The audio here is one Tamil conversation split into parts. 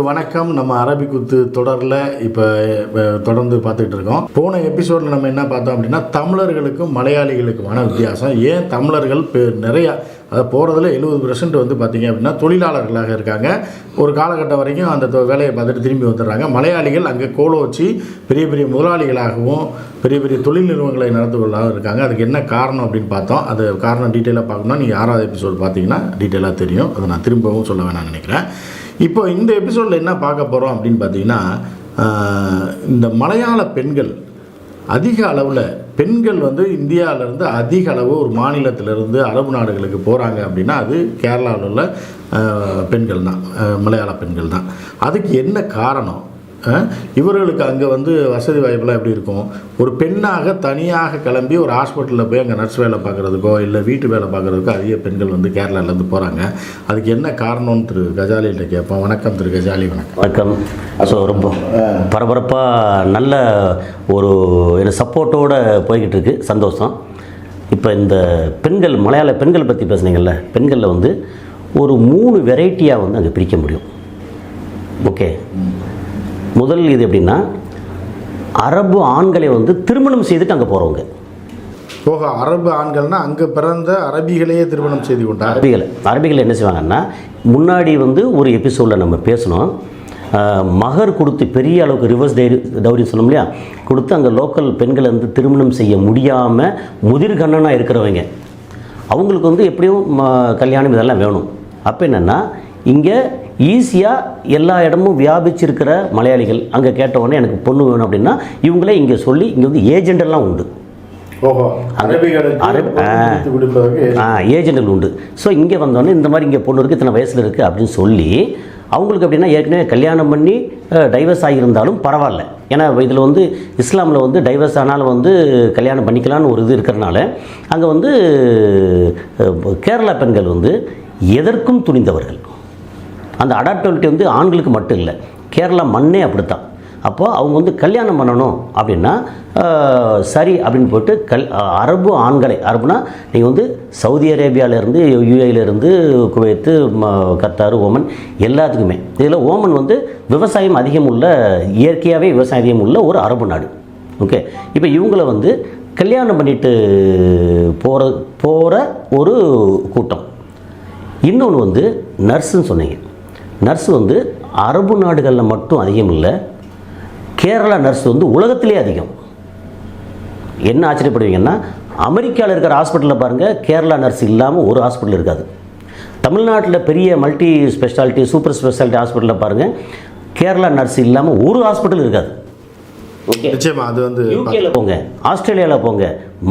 வணக்கம். நம்ம அரபிக்குத்து தொடரில் இப்போ தொடர்ந்து பார்த்துக்கிட்டு இருக்கோம். போன எபிசோடில் நம்ம என்ன பார்த்தோம் அப்படின்னா தமிழர்களுக்கும் மலையாளிகளுக்குமான வித்தியாசம். ஏன் தமிழர்கள் பெ- நிறையா அதாவது போகிறதுல எழுபது பெர்சன்ட் வந்து பார்த்தீங்க அப்படின்னா தொழிலாளர்களாக இருக்காங்க. ஒரு காலகட்டம் வரைக்கும் அந்த தொ- வேலையை பார்த்துட்டு திரும்பி வந்துடுறாங்க. மலையாளிகள் அங்கே கோலம் வச்சு பெரிய பெரிய முதலாளிகளாகவும் பெரிய பெரிய தொழில் நிறுவனங்களை நடத்துவர்களாகவும் இருக்காங்க. அதுக்கு என்ன காரணம் அப்படின்னு பார்த்தோம். அது காரணம் டீட்டெயிலாக பார்க்கணும்னா நீங்கள் ஆறாவது எபிசோடு பார்த்தீங்கன்னா டீட்டெயிலாக தெரியும். அதை நான் திரும்பவும் சொல்ல வேணாம்னு நினைக்கிறேன். இப்போ இந்த எபிசோடில் என்ன பார்க்க போகிறோம் அப்படின்னு பார்த்தீங்கன்னா இந்த மலையாள பெண்கள் அதிக அளவில் பெண்கள் வந்து இந்தியாவிலேருந்து அதிக அளவு ஒரு மாநிலத்திலேருந்து அரபு நாடுகளுக்கு போகிறாங்க அப்படின்னா அது கேரளாவில் உள்ள பெண்கள் தான் மலையாள பெண்கள் தான் அதுக்கு என்ன காரணம்? இவர்களுக்கு அங்கே வந்து வசதி வாய்ப்பெல்லாம் எப்படி இருக்கும்? ஒரு பெண்ணாக தனியாக கிளம்பி ஒரு ஹாஸ்பிட்டலில் போய் அங்கே நர்ஸ் வேலை பார்க்குறதுக்கோ இல்லை வீட்டு வேலை பார்க்குறதுக்கோ அதிக பெண்கள் வந்து கேரளாலேருந்து போகிறாங்க அதுக்கு என்ன காரணம்னு திரு கஜாலிகிட்ட கேட்போம். வணக்கம் திரு கஜாலி வணக்கம். வணக்கம். ஸோ ரொம்ப பரபரப்பாக நல்ல ஒரு என்ன சப்போர்ட்டோடு போய்கிட்டு இருக்கு. சந்தோஷம். இப்போ இந்த பெண்கள் மலையாள பெண்கள் பற்றி பேசுனீங்கல்ல பெண்களில் வந்து ஒரு மூணு வெரைட்டியாக வந்து அங்கே பிரிக்க முடியும். ஓகே? முதல் இது எப்படின்னா அரபு ஆண்களை வந்து திருமணம் செய்துட்டு அங்கே போகிறவங்க போக அரபு ஆண்கள்னா அங்கே பிறந்த அரபிகளையே திருமணம் செய்து கொண்டார் அரபிகள் அரபிகள் என்ன செய்வாங்கன்னா முன்னாடி வந்து ஒரு எபிசோடில் நம்ம பேசணும். மகர் கொடுத்து பெரிய அளவுக்கு ரிவர்ஸ் டைரி டவுரி சொல்லும் இல்லையா? கொடுத்து அங்கே லோக்கல் பெண்களை வந்து திருமணம் செய்ய முடியாமல் முதிர்கண்ணனாக இருக்கிறவங்க. அவங்களுக்கு வந்து எப்படியும் ம- கல்யாணம் இதெல்லாம் வேணும். அப்போ என்னென்னா இங்கே ஈஸியாக எல்லா இடமும் வியாபிச்சிருக்கிற மலையாளிகள் அங்கே கேட்ட உடனே எனக்கு பொண்ணு வேணும் அப்படின்னா இவங்களே இங்கே சொல்லி இங்கே வந்து ஏஜெண்ட் எல்லாம் உண்டு. ஏஜென்ட்டுகள் உண்டு. ஸோ இங்கே வந்தோடனே இந்த மாதிரி இங்கே பொண்ணு இருக்குது இத்தனை வயசில் இருக்குது அப்படின்னு சொல்லி அவங்களுக்கு அப்படின்னா ஏற்கனவே கல்யாணம் பண்ணி டைவர்ஸ் ஆகியிருந்தாலும் பரவாயில்ல. ஏன்னா இதில் வந்து இஸ்லாமில் வந்து டைவர்ஸ் ஆனாலும் வந்து கல்யாணம் பண்ணிக்கலாம்னு ஒரு இது இருக்கிறனால அங்கே வந்து கேரளா பெண்கள் வந்து எதற்கும் துணிந்தவர்கள். அந்த அடாப்டபிலிட்டி வந்து ஆண்களுக்கு மட்டும் இல்லை. கேரளா மண்ணே அப்படித்தான். அப்போது அவங்க வந்து கல்யாணம் பண்ணணும் அப்படின்னா சரி அப்படின்னு போட்டு கல் அரபு ஆண்களை அரபுனா நீங்கள் வந்து சவுதி அரேபியாவிலேருந்து யூஏலேருந்து குவைத்து ம- கத்தார் ஓமன் எல்லாத்துக்குமே. இதில் ஓமன் வந்து விவசாயம் அதிகம் உள்ள இயற்கையாகவே விவசாயம் அதிகம் உள்ள ஒரு அரபு நாடு. ஓகே? இப்போ இவங்களை வந்து கல்யாணம் பண்ணிட்டு போகிற போகிற ஒரு கூட்டம். இன்னொன்று வந்து நர்ஸுன்னு சொன்னீங்க. நர்ஸ் வந்து அரபு நாடுகளில் மட்டும் அதிகம் இல்லை கேரளா நர்ஸ் வந்து உலகத்திலே அதிகம். என்ன ஆச்சரியப்படுவீங்கன்னா அமெரிக்காவில் இருக்கிற ஹாஸ்பிட்டலில் பாருங்கள் கேரளா நர்ஸ் இல்லாமல் ஒரு ஹாஸ்பிட்டல் இருக்காது. தமிழ்நாட்டில் பெரிய மல்டி ஸ்பெஷாலிட்டி சூப்பர் ஸ்பெஷாலிட்டி ஹாஸ்பிட்டலில் பாருங்கள் கேரளா நர்ஸ் இல்லாமல் ஒரு ஹாஸ்பிட்டல் இருக்காது. ஓகே? அது வந்து யூகேல போங்க ஆஸ்திரேலியாவில் போங்க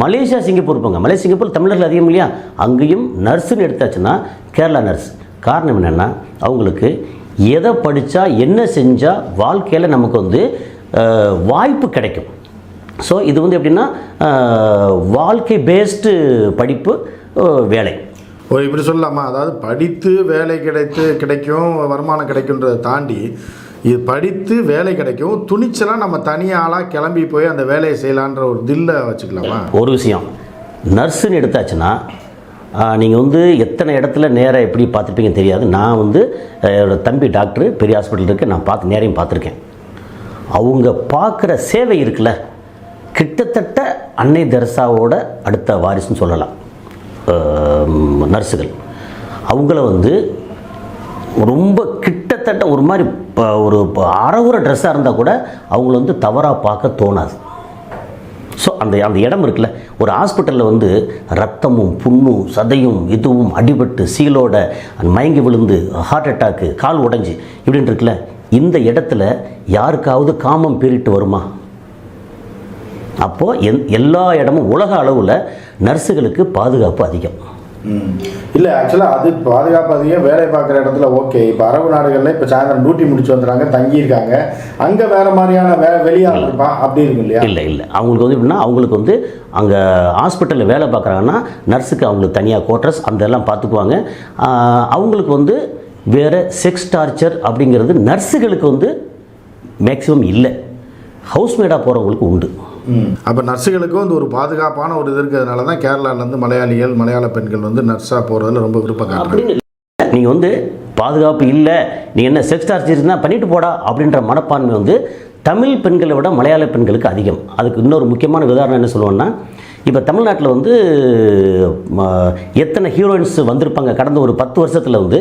மலேசியா சிங்கப்பூர் போங்க. மலேசியா சிங்கப்பூர் தமிழர்கள் அதிகம் இல்லையா அங்கேயும் நர்ஸுன்னு எடுத்தாச்சுன்னா கேரளா நர்ஸ். காரணம் என்னென்னா அவங்களுக்கு எதை படித்தா என்ன செஞ்சால் வாழ்க்கையில் நமக்கு வந்து வாய்ப்பு கிடைக்கும். ஸோ இது வந்து எப்படின்னா வாழ்க்கை பேஸ்டு படிப்பு வேலை. ஓ இப்படி சொல்லலாமா? அதாவது படித்து வேலை கிடைத்து கிடைக்கும் வருமானம் கிடைக்குன்றதை தாண்டி இது படித்து வேலை கிடைக்கும் துணிச்சலாக நம்ம தனியாளாக கிளம்பி போய் அந்த வேலையை செய்யலான்ற ஒரு தில்லை வச்சுக்கலாமா? ஒரு விஷயம். நர்ஸுன்னு எடுத்தாச்சுன்னா நீங்கள் வந்து எத்தனை இடத்துல நேராக எப்படி பார்த்துருப்பீங்க தெரியாது. நான் வந்து என்னோடய தம்பி டாக்டர் பெரிய ஹாஸ்பிட்டல் இருக்குது நான் பார்த்து நேரையும் பார்த்துருக்கேன். அவங்க பார்க்குற சேவை இருக்குல்ல கிட்டத்தட்ட அன்னை தெரசாவோட அடுத்த வாரிசுன்னு சொல்லலாம். நர்ஸுகள். அவங்கள வந்து ரொம்ப கிட்டத்தட்ட ஒரு மாதிரி இப்போ ஒரு ப- அறகுற ட்ரெஸ்ஸாக இருந்தால் கூட அவங்கள வந்து தவறாக பார்க்க தோணாது. ஸோ அந்த அந்த இடம் இருக்குல்ல ஒரு ஹாஸ்பிட்டலில் வந்து ரத்தமும் புண்ணும் சதையும் இதுவும் அடிபட்டு சீலோட மயங்கி விழுந்து ஹார்ட் அட்டாக்கு கால் உடைஞ்சு இப்படின்னு இருக்குல்ல இந்த இடத்துல யாருக்காவது காமம் பீரிட்டு வருமா? அப்போது என் எல்லா இடமும் உலக அளவில் நர்ஸுகளுக்கு பாதுகாப்பு அதிகம். இல்லை ஆக்சுவலாக அது பாதுகாப்பு அதிகம் வேலை பார்க்குற இடத்துல ஓகே இப்போ அரபு நாடுகளில் இப்போ சாயந்தரம் டியூட்டி முடிச்சு வந்துடுறாங்க தங்கியிருக்காங்க. அங்கே வேற மாதிரியான வே வெளியாள் இருப்பான் அப்படி இருக்கும் இல்லையா? இல்லை இல்லை. அவங்களுக்கு வந்து எப்படின்னா அவங்களுக்கு வந்து அங்கே ஹாஸ்பிட்டலில் வேலை பார்க்குறாங்கன்னா நர்ஸுக்கு அவங்களுக்கு தனியாக குவார்ட்டர்ஸ் அந்த எல்லாம் பார்த்துக்குவாங்க அவங்களுக்கு வந்து வேறு செக்ஸ் டார்ச்சர் அப்படிங்கிறது நர்ஸுகளுக்கு வந்து மேக்ஸிமம் இல்லை. ஹவுஸ்மேடாக போகிறவங்களுக்கு உண்டு. அப்போ நர்ஸுகளுக்கும் வந்து ஒரு பாதுகாப்பான ஒரு இது இருக்கிறதுனால தான் கேரளாலேருந்து மலையாளிகள் மலையாள பெண்கள் வந்து நர்ஸாக போகிறதுல ரொம்ப விருப்பம் காட்டுறாங்க. நீங்கள் வந்து பாதுகாப்பு இல்லை. நீ என்ன செக்ஸ் தான் பண்ணிட்டு போடா அப்படின்ற மனப்பான்மை வந்து தமிழ் பெண்களை விட மலையாள பெண்களுக்கு அதிகம். அதுக்கு இன்னொரு முக்கியமான உதாரணம் என்ன சொல்லுவோன்னா இப்போ தமிழ்நாட்டில் வந்து எத்தனை ஹீரோயின்ஸ் வந்திருப்பாங்க? கடந்த ஒரு பத்து வருஷத்தில் வந்து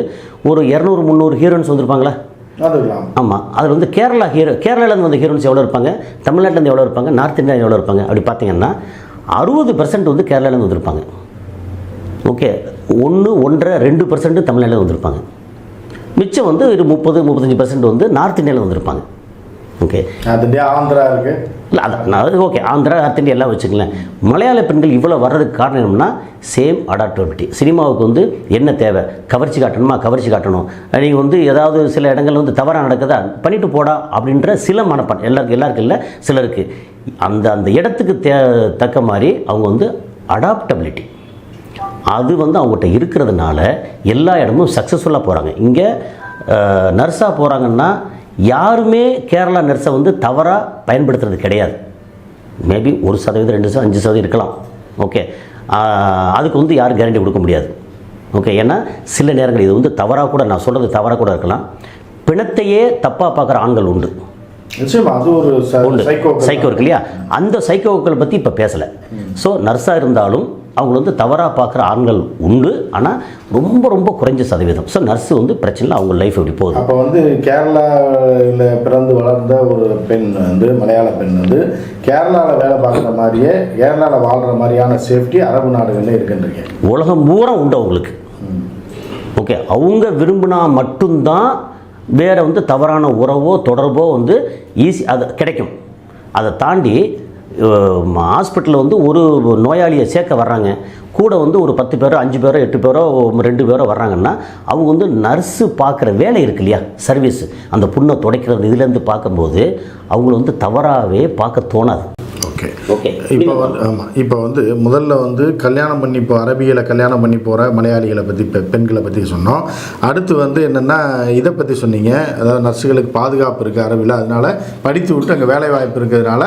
ஒரு இரநூறு முந்நூறு ஹீரோயின்ஸ் வந்திருப்பாங்களா? ஆமாம் அதில் வந்து கேரளா ஹீரோ கேரளாலேருந்து வந்த ஹீரோயின்ஸ் எவ்வளோ இருப்பாங்க? தமிழ்நாட்டிலேருந்து எவ்வளோ இருப்பாங்க? நார்த் இந்தியா எவ்வளோ இருப்பாங்க? அப்படி பார்த்தீங்கன்னா அறுபது பர்சன்ட் வந்து கேரளாலேருந்து வந்திருப்பாங்க. ஓகே ஒன்று ஒன்றரை ரெண்டு பர்சன்ட் தமிழ்நாட்டில் வந்திருப்பாங்க. மிச்சம் வந்து ஒரு முப்பது முப்பத்தஞ்சு பர்சன்ட் வந்து நார்த் இந்தியாவில் வந்திருப்பாங்க. ஓகே அது ஆந்திரா இருக்கு இல்லை அதான் நான் ஓகே ஆந்திரா நார்த் இந்தியா எல்லாம் வச்சுக்கலேன் மலையாள பெண்கள் இவ்வளோ வர்றதுக்கு காரணம் என்னன்னா சேம் அடாப்டபிலிட்டி சினிமாவுக்கு வந்து என்ன தேவை? கவர்ச்சி காட்டணுமா? கவர்ச்சி காட்டணும். நீங்கள் வந்து ஏதாவது சில இடங்கள்ல வந்து தவறாக நடக்குதா பண்ணிட்டு போடா அப்படின்ற சில மனப்பான் எல்லாருக்கும் எல்லாருக்கும் இல்லை சிலருக்கு. அந்த அந்த இடத்துக்கு தே தக்க மாதிரி அவங்க வந்து அடாப்டபிலிட்டி அது வந்து அவங்ககிட்ட இருக்கிறதுனால எல்லா இடமும் சக்ஸஸ்ஃபுல்லாக போகிறாங்க இங்கே நர்ஸாக போகிறாங்கன்னா யாருமே கேரளா நர்ஸை வந்து தவறாக பயன்படுத்துறது கிடையாது. மேபி ஒரு சதவீதம் ரெண்டு சதவீதம் அஞ்சு சதவீதம் இருக்கலாம். ஓகே அதுக்கு வந்து யாரும் கேரண்டி கொடுக்க முடியாது. ஓகே ஏன்னா சில நேரங்கள் இது வந்து தவறாக கூட நான் சொல்கிறது தவறாக கூட இருக்கலாம். பிணத்தையே தப்பாக பார்க்குற ஆண்கள் உண்டு. அது ஒரு சைக்கோ சைக்கோ இருக்கு இல்லையா? அந்த சைக்கோக்களை பற்றி இப்போ பேசலை. ஸோ நர்ஸாக இருந்தாலும் அவங்க வந்து தவறாக பார்க்குற ஆண்கள் உண்டு. ஆனால் ரொம்ப ரொம்ப குறைஞ்ச சதவீதம். ஸோ நர்ஸு வந்து பிரச்சனை இல்லை அவங்க லைஃப் எப்படி போகுது. அப்போ வந்து கேரளாவில் பிறந்து வளர்ந்த ஒரு பெண் வந்து மலையாள பெண் வந்து கேரளாவில் வேலை பார்க்குற மாதிரியே கேரளாவில் வாழ்கிற மாதிரியான சேஃப்டி அரபு நாடுகளில் இருக்குன்றீங்க உலகம் பூரா உண்டு அவங்களுக்கு. ஓகே அவங்க விரும்பினா மட்டும்தான் வேற வந்து தவறான உறவோ தொடர்போ வந்து ஈஸி அது கிடைக்கும். அதை தாண்டி ஹாஸ்பிட்டலில் வந்து ஒரு நோயாளியை சேர்க்க வர்றாங்க. கூட வந்து ஒரு பத்து பேரோ அஞ்சு பேரோ எட்டு பேரோ ரெண்டு பேரோ வர்றாங்கன்னா அவங்க வந்து நர்ஸு பார்க்குற வேலை இருக்கு இல்லையா? சர்வீஸ் அந்த புண்ணை துடைக்கிறது இதுலேருந்து பார்க்கும்போது அவங்கள வந்து தவறாகவே பார்க்க தோணாது. ஓகே. ஓகே. இப்போ வந்து ஆமாம் இப்போ வந்து முதல்ல வந்து கல்யாணம் பண்ணி இப்போ அரபியில் கல்யாணம் பண்ணி போகிற மலையாளிகளை பற்றி பெ பெண்களை பற்றி சொன்னோம். அடுத்து வந்து என்னென்னா இதை பற்றி சொன்னீங்க. அதாவது நர்ஸுகளுக்கு பாதுகாப்பு இருக்குது அரபியில் அதனால படித்து விட்டு அங்கே வேலை வாய்ப்பு இருக்கிறதுனால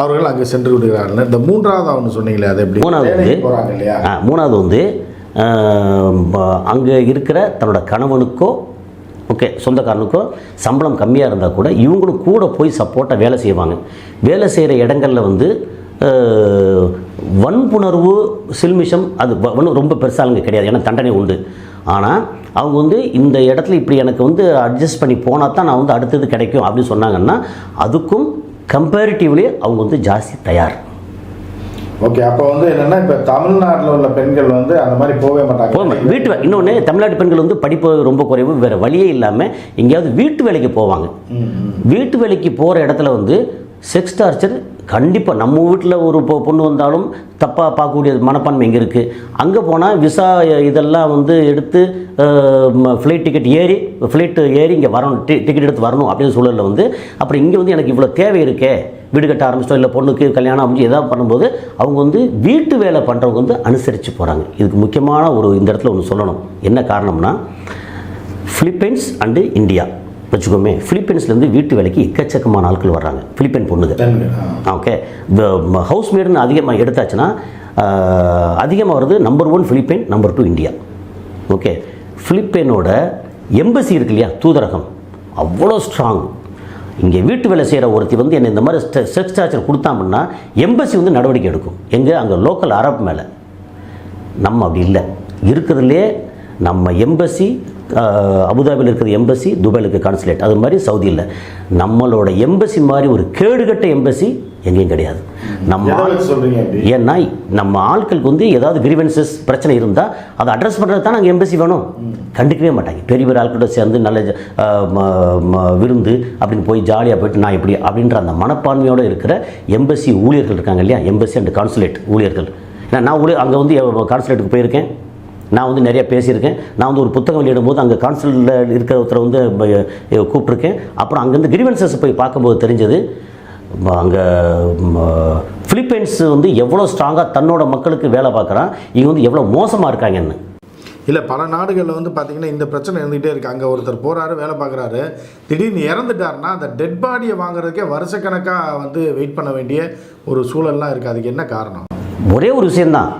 அவர்கள் அங்கே சென்று விடுகிறார்கள். இந்த மூன்றாவது அவனு சொன்னீங்களே அது எப்படி? மூணாவது வந்து போகிறாங்க இல்லையா? மூணாவது வந்து அங்கே இருக்கிற தன்னோட கணவனுக்கோ ஓகே சொந்தக்காரனுக்கோ சம்பளம் கம்மியாக இருந்தால் கூட இவங்களும் கூட போய் சப்போர்ட்டாக வேலை செய்வாங்க. வேலை செய்கிற இடங்களில் வந்து வன்புணர்வு சில்மிஷம் அது ரொம்ப பெருசாலுங்க கிடையாது. ஏன்னா தண்டனை உண்டு. ஆனால் அவங்க வந்து இந்த இடத்துல இப்படி எனக்கு வந்து அட்ஜஸ்ட் பண்ணி போனால் தான் நான் வந்து அடுத்தது கிடைக்கும் அப்படின்னு சொன்னாங்கன்னா அதுக்கும் கம்பேரிட்டிவ்லி அவங்க வந்து ஜாஸ்தி தயார். ஓகே அப்போ வந்து என்னென்னா இப்போ தமிழ்நாட்டில் உள்ள பெண்கள் வந்து அந்த மாதிரி போகவே மாட்டாங்க. போக வீட்டு இன்னொன்று தமிழ்நாட்டு பெண்கள் வந்து படிப்பு ரொம்ப குறைவு வேறு வழியே இல்லாமல் எங்கேயாவது வீட்டு வேலைக்கு போவாங்க. வீட்டு வேலைக்கு போகிற இடத்துல வந்து செக்ஸ் டார்ச்சர் கண்டிப்பாக நம்ம வீட்டில் ஒரு பொ- பொண்ணு வந்தாலும் தப்பாக பார்க்கக்கூடிய மனப்பான்மை இங்கே இருக்குது அங்கே போனால் விசா இதெல்லாம் வந்து எடுத்து ஃப்ளைட் டிக்கெட் ஏறி ஃப்ளைட்டு ஏறி இங்கே வரணும் டி டிக்கெட் எடுத்து வரணும் அப்படின்னு சூழலில் வந்து அப்புறம் இங்கே வந்து எனக்கு இவ்வளோ தேவை இருக்கே. வீடு கட்ட ஆரம்பிச்சிட்டோம் இல்லை பொண்ணுக்கு கல்யாணம் அப்படின்னு ஏதாவது பண்ணும்போது அவங்க வந்து வீட்டு வேலை பண்ணுறவங்க வந்து அனுசரித்து போகிறாங்க இதுக்கு முக்கியமான ஒரு இந்த இடத்துல ஒன்று சொல்லணும். என்ன காரணம்னா ஃபிலிப்பைன்ஸ் அண்டு இந்தியா வச்சுக்கோமே. பிலிப்பைன்ஸ்லேருந்து வீட்டு வேலைக்கு எக்கச்சக்கமான ஆட்கள் வர்றாங்க. பிலிப்பைன் பொண்ணுங்க. ஓகே ஹவுஸ் மேடுன்னு அதிகமாக எடுத்தாச்சுன்னா அதிகமாக வருது number one Philippine number two India okay பிலிப்பைனோட embassy இருக்கு இல்லையா? தூதரகம். அவ்வளோ ஸ்ட்ராங் இங்கே வீட்டு வேலை செய்கிற ஒருத்தி வந்து என்ன இந்த மாதிரி செக்ஸ் டார்ச்சர் கொடுத்தாங்கன்னா எம்பசி வந்து நடவடிக்கை எடுக்கும். எங்கே? அங்கே லோக்கல் அரப் மேலே. நம்ம அப்படி இல்லை. இருக்கிறதுலே நம்ம எம்பசி அபுதாபியில் இருக்கிற எம்பசி துபாயில் இருக்கிற கான்சுலேட் அது மாதிரி சவுதியில் நம்மளோட எம்பசி மாதிரி ஒரு கேடுகட்ட எம்பசி எங்கேயும் கிடையாது. நம்ம ஏன்னா நம்ம ஆட்களுக்கு வந்து ஏதாவது கிரீவன்சஸ் பிரச்சனை இருந்தால் அதை அட்ரஸ் பண்ணுறது தான் நாங்கள் எம்பசி வேணும். கண்டுக்கவே மாட்டாங்க. பெரிய பெரிய ஆட்கிட்ட சேர்ந்து நல்ல விருந்து அப்படின்னு போய் ஜாலியாக போயிட்டு நான் இப்படி அப்படின்ற அந்த மனப்பான்மையோடு இருக்கிற எம்பசி ஊழியர்கள் இருக்காங்க இல்லையா? எம்பசி அண்ட் கான்சுலேட் ஊழியர்கள். ஏன்னா நான் ஊழியர் அங்கே வந்து கான்சுலேட்டுக்கு போயிருக்கேன். நான் வந்து நிறைய பேசியிருக்கேன். நான் வந்து ஒரு புத்தகம் வெளியிடும்போது அங்கே கான்சுலேட்டில் இருக்கிற ஒருத்தரை வந்து கூப்பிட்ருக்கேன் அப்புறம் அங்கேருந்து கிரிவன்சஸ் போய் பார்க்கும்போது தெரிஞ்சது அங்கே பிலிப்பைன்ஸ் வந்து எவ்வளோ ஸ்ட்ராங்காக தன்னோட மக்களுக்கு வேலை பார்க்குறான். இவங்க வந்து எவ்வளோ மோசமாக இருக்காங்கன்னு. இல்லை பல நாடுகளில் வந்து பார்த்தீங்கன்னா இந்த பிரச்சனை இருந்துகிட்டே இருக்குது அங்கே ஒருத்தர் போகிறாரு வேலை பார்க்குறாரு. திடீர்னு இறந்துட்டாருன்னா அந்த டெட் பாடியை வாங்குறதுக்கே வருஷக்கணக்காக வந்து வெயிட் பண்ண வேண்டிய ஒரு சூழல்லாம் இருக்குது அதுக்கு என்ன காரணம்? ஒரே ஒரு விஷயந்தான்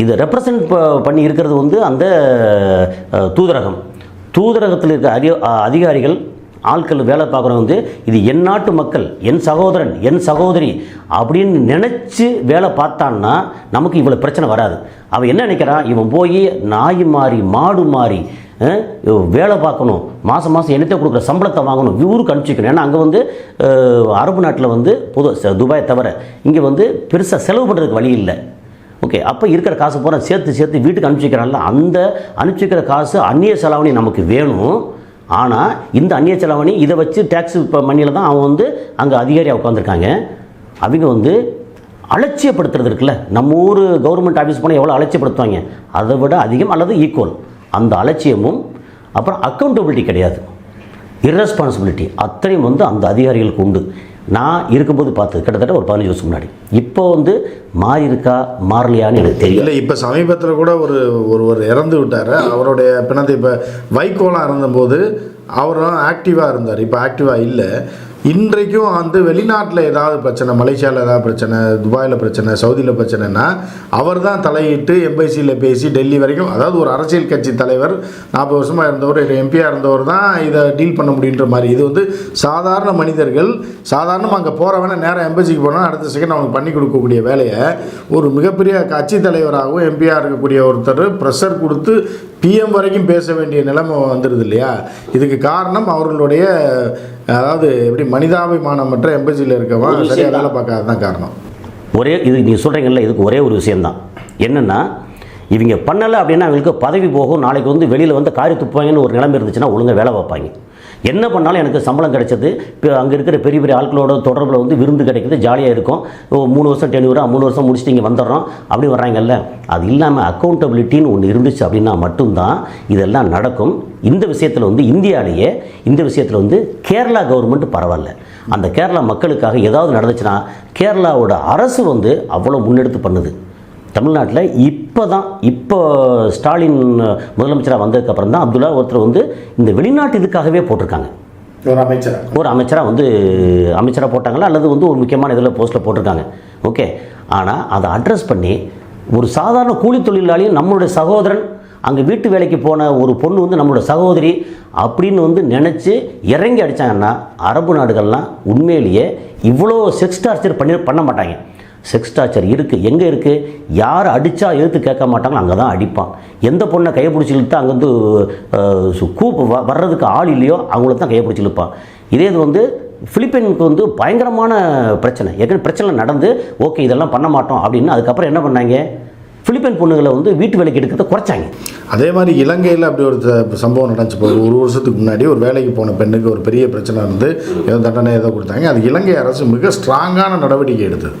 இது ரெப்ரசன்ட் பண்ணி இருக்கிறது வந்து அந்த தூதரகம். தூதரகத்தில் இருக்க அதிக அதிகாரிகள் ஆட்கள் வேலை பார்க்குறவங்க வந்து இது என் நாட்டு மக்கள் என் சகோதரன் என் சகோதரி அப்படின்னு நினச்சி வேலை பார்த்தான்னா நமக்கு இவ்வளோ பிரச்சனை வராது. அவன் என்ன நினைக்கிறான்? இவன் போய் நாய் மாறி மாடு மாறி வேலை பார்க்கணும். மாதம் மாதம் என்னத்தை கொடுக்குற? சம்பளத்தை வாங்கணும். ஊருக்கு அனுப்பிச்சிக்கணும் ஏன்னா அங்கே வந்து அரபு நாட்டில் வந்து பொது துபாயை தவிர இங்கே வந்து பெருசாக செலவு பண்ணுறதுக்கு வழி இல்லை. ஓகே அப்போ இருக்கிற காசு பூரா சேர்த்து சேர்த்து வீட்டுக்கு அனுப்பிச்சிக்கிறான்ல. அந்த அனுப்பிச்சிக்கிற காசு அந்நிய செலாவணி நமக்கு வேணும். ஆனால் இந்த அந்நிய செலாவணி இதை வச்சு டேக்ஸ் மணியில் தான் அவன் வந்து அங்கே அதிகாரியாக உட்காந்துருக்காங்க அவங்க வந்து அலட்சியப்படுத்துறது இருக்குல்ல. நம்ம ஊர் கவர்மெண்ட் ஆஃபீஸ் போனால் எவ்வளோ அலட்சியப்படுத்துவாங்க? அதை விட அதிகம் அல்லது ஈக்குவல் அந்த அலட்சியமும் அப்புறம் அக்கௌண்டபிலிட்டி கிடையாது. irresponsibility அத்தனையும் வந்து அந்த அதிகாரிகளுக்கு உண்டு. நான் இருக்கும்போது பார்த்து கிட்டத்தட்ட ஒரு பதினஞ்சு வருஷம் முன்னாடி. இப்போ வந்து மாறி இருக்கா மாறலையான்னு எனக்கு தெரியல. இல்லை இப்போ சமீபத்தில் கூட ஒரு ஒருவர் இறந்து விட்டார். அவருடைய பிணத்தை இப்போ வைகோலாம் இருந்தபோது அவரும் ஆக்டிவாக இருந்தார். இப்போ ஆக்டிவாக இல்லை. இன்றைக்கும் வந்து வெளிநாட்டில் ஏதாவது பிரச்சனை மலேசியாவில் ஏதாவது பிரச்சனை துபாயில் பிரச்சனை சவுதியில் பிரச்சனைனா அவர் தான் தலையிட்டு எம்பைசியில் பேசி டெல்லி வரைக்கும் அதாவது ஒரு அரசியல் கட்சி தலைவர் நாற்பது வருஷமாக இருந்தவர் எம்பியாக இருந்தவர் தான் இதை டீல் பண்ண முடியுன்ற மாதிரி. இது வந்து சாதாரண மனிதர்கள் சாதாரணமாக அங்கே போகிறவன நேராக எம்பசிக்கு போனால் அடுத்த செகண்ட் அவனுக்கு பண்ணி கொடுக்கக்கூடிய வேலையை ஒரு மிகப்பெரிய கட்சி தலைவராகவும் எம்பியாக இருக்கக்கூடிய ஒருத்தர் ப்ரெஷர் கொடுத்து பிஎம் வரைக்கும் பேச வேண்டிய நிலைமை வந்துடுது இல்லையா? இதுக்கு காரணம் அவர்களுடைய அதாவது எப்படி மனிதாபிமானமற்ற எம்பசியில் இருக்கவன் சரியாக வேலை பார்க்காத தான் காரணம். ஒரே இது நீங்கள் சொல்கிறீங்கல்ல இதுக்கு ஒரே ஒரு விஷயம்தான். என்னென்னா இவங்க பண்ணலை அப்படின்னா அவங்களுக்கு பதவி போகும் நாளைக்கு வந்து வெளியில் வந்து காரி துப்புவாங்கன்னு ஒரு நிலைமை இருந்துச்சுன்னா ஒழுங்கா வேலை பார்ப்பாங்க. என்ன பண்ணாலும் எனக்கு சம்பளம் கிடைச்சது. இப்போ அங்கே இருக்கிற பெரிய பெரிய ஆட்களோட தொடர்பில் வந்து விருந்து கிடைக்குது ஜாலியாக இருக்கும். ஓ, மூணு வருஷம் டென்யூரா மூணு வருஷம் முடிச்சுட்டு இங்கே வந்துடுறோம். அப்படி வர்றாங்கல்ல. அது இல்லாமல் அக்கௌண்டபிலிட்டின்னு ஒன்று இருந்துச்சு அப்படின்னா மட்டும்தான் இதெல்லாம் நடக்கும். இந்த விஷயத்தில் வந்து இந்தியாவிலேயே இந்த விஷயத்தில் வந்து கேரளா கவர்மெண்ட் பரவாயில்ல. அந்த கேரளா மக்களுக்காக ஏதாவது நடந்துச்சுன்னா கேரளாவோட அரசு வந்து அவ்வளோ முன்னெடுத்து பண்ணுது. தமிழ்நாட்டில் இப்போ தான் இப்போ ஸ்டாலின் முதலமைச்சராக வந்ததுக்கப்புறம் தான் அப்துல்லா ஒருத்தர் வந்து இந்த வெளிநாட்டு இதுக்காகவே போட்டிருக்காங்க. ஒரு அமைச்சர்? ஒரு அமைச்சராக வந்து அமைச்சராக போட்டாங்களா? அல்லது வந்து ஒரு முக்கியமான இதில் போஸ்ட்டில் போட்டிருக்காங்க. ஓகே ஆனால் அதை அட்ரஸ் பண்ணி ஒரு சாதாரண கூலி தொழிலாளியும் நம்மளுடைய சகோதரன் அங்கே வீட்டு வேலைக்கு போன ஒரு பொண்ணு வந்து நம்மளோட சகோதரி அப்படின்னு வந்து நினச்சி இறங்கி அடித்தாங்கன்னா அரபு நாடுகள்லாம் உண்மையிலேயே இவ்வளோ செக்ஸ் டார்ச்சர் பண்ணி பண்ண மாட்டாங்க. செக்ஸ் டார்ச்சர் இருக்குது எங்கே இருக்குது யார் அடித்தா எழுத்து கேட்க மாட்டாங்களோ அங்கே தான் அடிப்பான். எந்த பொண்ணை கைப்பிடிச்சி இழுத்தா அங்கே வந்து சு- கூப்பு வ- வர்றதுக்கு ஆள் இல்லையோ அவங்கள தான் கைப்பிடிச்சி இழுப்பான். இதே இது வந்து ஃபிலிப்பைனுக்கு வந்து பயங்கரமான பிரச்சனை. ஏற்கனவே பிரச்சனை நடந்து ஓகே இதெல்லாம் பண்ண மாட்டோம் அப்படின்னு அதுக்கப்புறம் என்ன பண்ணாங்க? பிலிப்பைன் பொண்ணுகளை வந்து வீட்டு வேலைக்கு எடுக்கிறத குறைச்சாங்க. அதே மாதிரி இலங்கையில் அப்படி ஒரு சம்பவம் நடந்துச்சு. இப்போ ஒரு வருஷத்துக்கு முன்னாடி ஒரு வேலைக்கு போன பெண்ணுக்கு ஒரு பெரிய பிரச்சனை இருந்து ஏதோ தண்டனை ஏதோ கொடுத்தாங்க. அது இலங்கை அரசு மிக ஸ்ட்ராங்கான நடவடிக்கை எடுத்தது.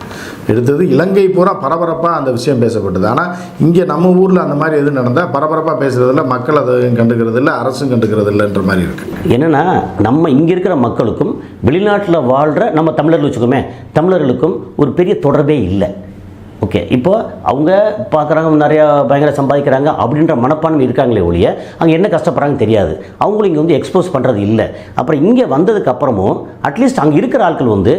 எடுத்தது இலங்கை பூரா பரபரப்பாக அந்த விஷயம் பேசப்பட்டது. ஆனால் இங்கே நம்ம ஊரில் அந்த மாதிரி எது நடந்தால் பரபரப்பாக பேசுறதில்ல மக்கள் அதை கண்டுக்கிறது இல்லை அரசும் கண்டுக்கிறது இல்லைன்ற மாதிரி இருக்குது என்னென்னா நம்ம இங்கே இருக்கிற மக்களுக்கும் வெளிநாட்டில் வாழ்கிற நம்ம தமிழர்கள் வச்சுக்கோமே தமிழர்களுக்கும் ஒரு பெரிய தொடர்பே இல்லை. ஓகே இப்போ அவங்க பார்க்குறாங்க நிறையா பயங்கர சம்பாதிக்கிறாங்க அப்படின்ற மனப்பான்மை இருக்காங்களே ஒழிய அங்கே என்ன கஷ்டப்படுறாங்க தெரியாது. அவங்களும் இங்கே வந்து எக்ஸ்போஸ் பண்ணுறது இல்லை. அப்புறம் இங்கே வந்ததுக்கு அப்புறமும் அட்லீஸ்ட் அங்கே இருக்கிற ஆட்கள் வந்து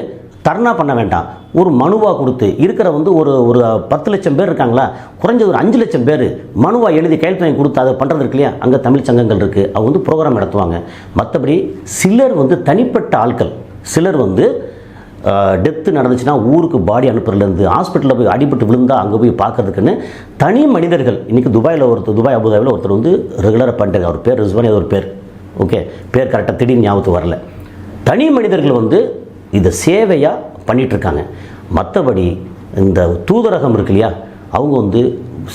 தர்ணா பண்ண வேண்டாம். ஒரு மனுவாக கொடுத்து இருக்கிற வந்து ஒரு ஒரு பத்து லட்சம் பேர் இருக்காங்களா? குறைஞ்சது ஒரு அஞ்சு லட்சம் பேர் மனுவாக எழுதி கையெழுத்து வாங்கி கொடுத்து அதை பண்ணுறது இருக்கு இல்லையா? அங்கே தமிழ் சங்கங்கள் இருக்குது அவங்க வந்து ப்ரோக்ராம் நடத்துவாங்க. மற்றபடி சிலர் வந்து தனிப்பட்ட ஆட்கள் சிலர் வந்து டெத்து நடந்துச்சுன்னா ஊருக்கு பாடி அனுப்புறதுலேருந்து ஹாஸ்பிட்டலில் போய் அடிபட்டு விழுந்தால் அங்கே போய் பார்க்கறதுக்குன்னு தனி மனிதர்கள் இன்றைக்கி துபாயில் ஒருத்தர் துபாய் அபுதாபியில் ஒருத்தர் வந்து ரெகுலராக பண்ணிட்டு அவர் பேர் ரிஸ்வானி ஒரு பேர். ஓகே பேர் கரெக்டாக திடீர்னு ஞாபகத்துக்கு வரல. தனி மனிதர்கள் வந்து இதை சேவையாக பண்ணிகிட்ருக்காங்க மற்றபடி இந்த தூதரகம் இருக்கு இல்லையா அவங்க வந்து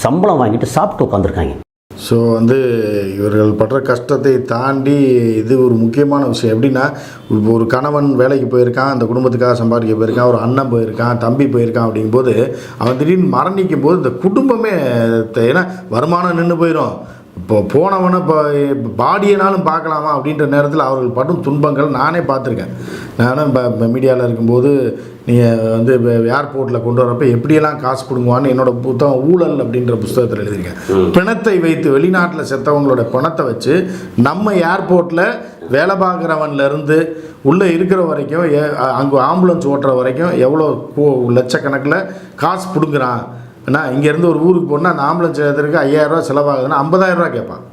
சம்பளம் வாங்கிட்டு சாப்பிட்டு உட்காந்துருக்காங்க ஸோ வந்து இவர்கள் படுற கஷ்டத்தை தாண்டி இது ஒரு முக்கியமான விஷயம். எப்படின்னா இப்போ ஒரு கணவன் வேலைக்கு போயிருக்கான் அந்த குடும்பத்துக்காக சம்பாதிக்க போயிருக்கான் ஒரு அண்ணன் போயிருக்கான் தம்பி போயிருக்கான் அப்படிங்கும்போது அவன் திடீர்னு மரணிக்கும் போது இந்த குடும்பமே ஏன்னா வருமானம் நின்று போயிடும் இப்போ போனவனை இப்போ பாடியனாலும் பார்க்கலாமா அப்படின்ற நேரத்தில் அவர்கள் படும் துன்பங்கள் நானே பார்த்துருக்கேன். நானும் இப்போ மீடியாவில் இருக்கும்போது நீங்கள் வந்து ஏர்போர்ட்டில் கொண்டு வரப்ப எப்படியெல்லாம் காசு பிடுங்குவான்னு என்னோட புத்தகம் ஊழல் அப்படின்ற புஸ்தகத்தில் எழுதியிருக்கேன். பிணத்தை வைத்து வெளிநாட்டில் செத்தவங்களோட பணத்தை வச்சு நம்ம ஏர்போர்ட்டில் வேலை பார்க்குறவன்லேருந்து உள்ளே இருக்கிற வரைக்கும் ஏ- அங்கே ஆம்புலன்ஸ் ஓட்டுற வரைக்கும் எவ்வளோ லட்சக்கணக்கில் காசு பிடுங்குறான். ஏன்னா இங்கேருந்து ஒரு ஊருக்கு போனால் அந்த ஆம்புலன்ஸ் ஏற்றுறதுக்கு ஐயாயிரரூவா செலவாகுதுன்னா ஐம்பதாயிரரூவா கேட்பான்.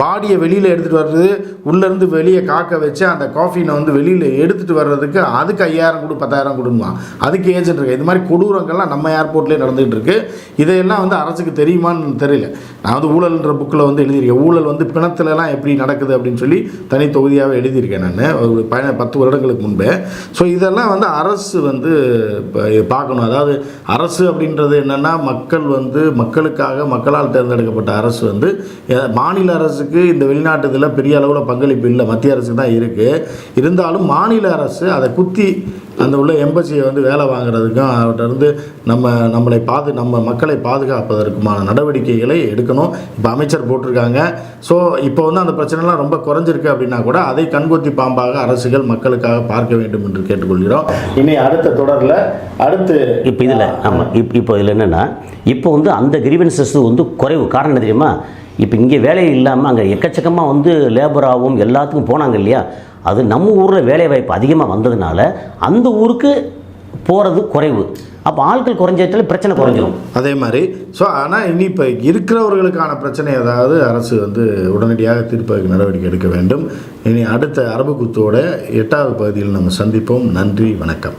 பாடியை வெளியில் எடுத்துகிட்டு வர்றது உள்ளேருந்து வெளியே காக்க வச்சு அந்த காஃபினை வந்து வெளியில் எடுத்துகிட்டு வர்றதுக்கு அதுக்கு ஐயாயிரம் கொடு பத்தாயிரம் கொடுமா அதுக்கு ஏஜென்ட் இருக்கு. இது மாதிரி கொடூரங்கள்லாம் நம்ம ஏர்போர்ட்லேயே நடந்துகிட்டு இருக்கு. இதையெல்லாம் வந்து அரசுக்கு தெரியுமான்னு தெரியல. நான் வந்து ஊழல்ன்ற புக்கில் வந்து எழுதியிருக்கேன். ஊழல் வந்து பிணத்துலலாம் எப்படி நடக்குது அப்படின்னு சொல்லி தனி தொகுதியாகவே எழுதியிருக்கேன் நான். ஒரு பயண பத்து வருடங்களுக்கு முன்பே. ஸோ இதெல்லாம் வந்து அரசு வந்து இப்போ பார்க்கணும். அதாவது அரசு அப்படின்றது என்னென்னா மக்கள் வந்து மக்களுக்காக மக்களால் தேர்ந்தெடுக்கப்பட்ட அரசு வந்து மாநில மாநில அரசுக்கு இந்த வெளிநாட்டு இதில் பெரிய அளவில் பங்களிப்பு இல்லை. மத்திய அரசுக்கு தான் இருக்குது இருந்தாலும் மாநில அரசு அதை குத்தி அந்த உள்ள எம்பசியை வந்து வேலை வாங்குறதுக்கும் அவர்கிட்ட இருந்து நம்ம நம்மளை பாது நம்ம மக்களை பாதுகாப்பதற்குமான நடவடிக்கைகளை எடுக்கணும். இப்போ அமைச்சர் போட்டிருக்காங்க. ஸோ இப்போ வந்து அந்த பிரச்சனைலாம் ரொம்ப குறைஞ்சிருக்கு அப்படின்னா கூட அதை கண்கொத்தி பாம்பாக அரசுகள் மக்களுக்காக பார்க்க வேண்டும் என்று கேட்டுக்கொள்கிறோம். இனி அடுத்த தொடரில் அடுத்து இப்போ இதில் ஆமாம் இப்போ இப்போ இதில் என்னென்னா இப்போ வந்து அந்த கிரீவன்சஸ் வந்து குறைவு. காரணம் தெரியுமா? இப்போ இங்கே வேலை இல்லாமல் அங்கே எக்கச்சக்கமாக வந்து லேபராகவும் எல்லாத்துக்கும் போனாங்க இல்லையா? அது நம்ம ஊரில் வேலை வாய்ப்பு அதிகமாக வந்ததுனால அந்த ஊருக்கு போகிறது குறைவு. அப்போ ஆட்கள் குறைஞ்சதுல பிரச்சனை குறைஞ்சிடும் அதே மாதிரி ஸோ ஆனால் இனி இப்போ இருக்கிறவர்களுக்கான பிரச்சனை ஏதாவது அரசு வந்து உடனடியாக தீர்ப்பதற்கு நடவடிக்கை எடுக்க வேண்டும். இனி அடுத்த அரபு குத்தோட எட்டாவது பகுதியில் நம்ம சந்திப்போம். நன்றி வணக்கம்.